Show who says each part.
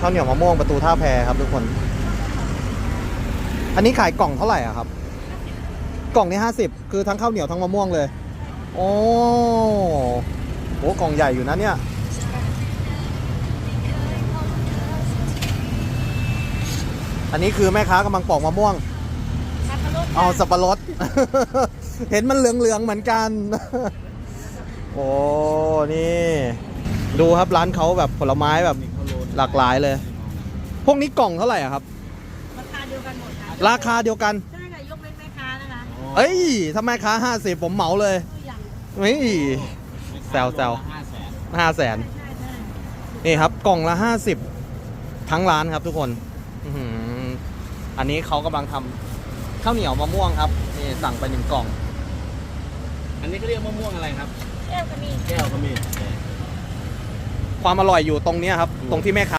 Speaker 1: ข้าวเหนียวมะม่วงประตูท่าแพครับทุกคน อันนี้ขายกล่องเท่าไหร่อะครับ กล่องนี้ห้าสิบคือทั้งข้าวเหนียวทั้งมะม่วงเลย โอ้โหกล่องใหญ่อยู่นะเนี่ย อันนี้คือแม่ค้ากำลังปอกมะม่วง
Speaker 2: สับปะรด
Speaker 1: เอาสับปะรด เห็นมันเหลืองๆเหมือนกัน โอ้ นี่ ดูครับร้านเขาแบบผลไม้แบบ หลากหลายเลย พวกนี้กล่องเท่าไหร่อะครับ
Speaker 2: ราคาเดียวกันหมดค่ะ
Speaker 1: ราคาเดียวกัน
Speaker 2: ใช่ค่ะยกเว้นแม่ค้านะคะ
Speaker 1: เอ้ยถ้าแม่ค้าห้าสิบผมเหมาเลย
Speaker 2: ตัวอย่าง
Speaker 1: นี่ แซวแซว
Speaker 3: ห้าแสน
Speaker 1: ห้าแสน
Speaker 2: ใช่ใช่
Speaker 1: นี่ครับกล่องละห้าสิบทั้งร้านครับทุกคนอื้อหืออันนี้เขากำลังทำข้าวเหนียวมะม่วงครับนี่สั่งไปหนึ่งกล่อง
Speaker 3: อันนี้เขาเรียกมะม่วงอะไรครับ
Speaker 2: แก้วก็มี
Speaker 3: แก้วก็มี
Speaker 1: ความอร่อยอยู่ตรงเนี้ยครับ ตรงที่แม่ค้า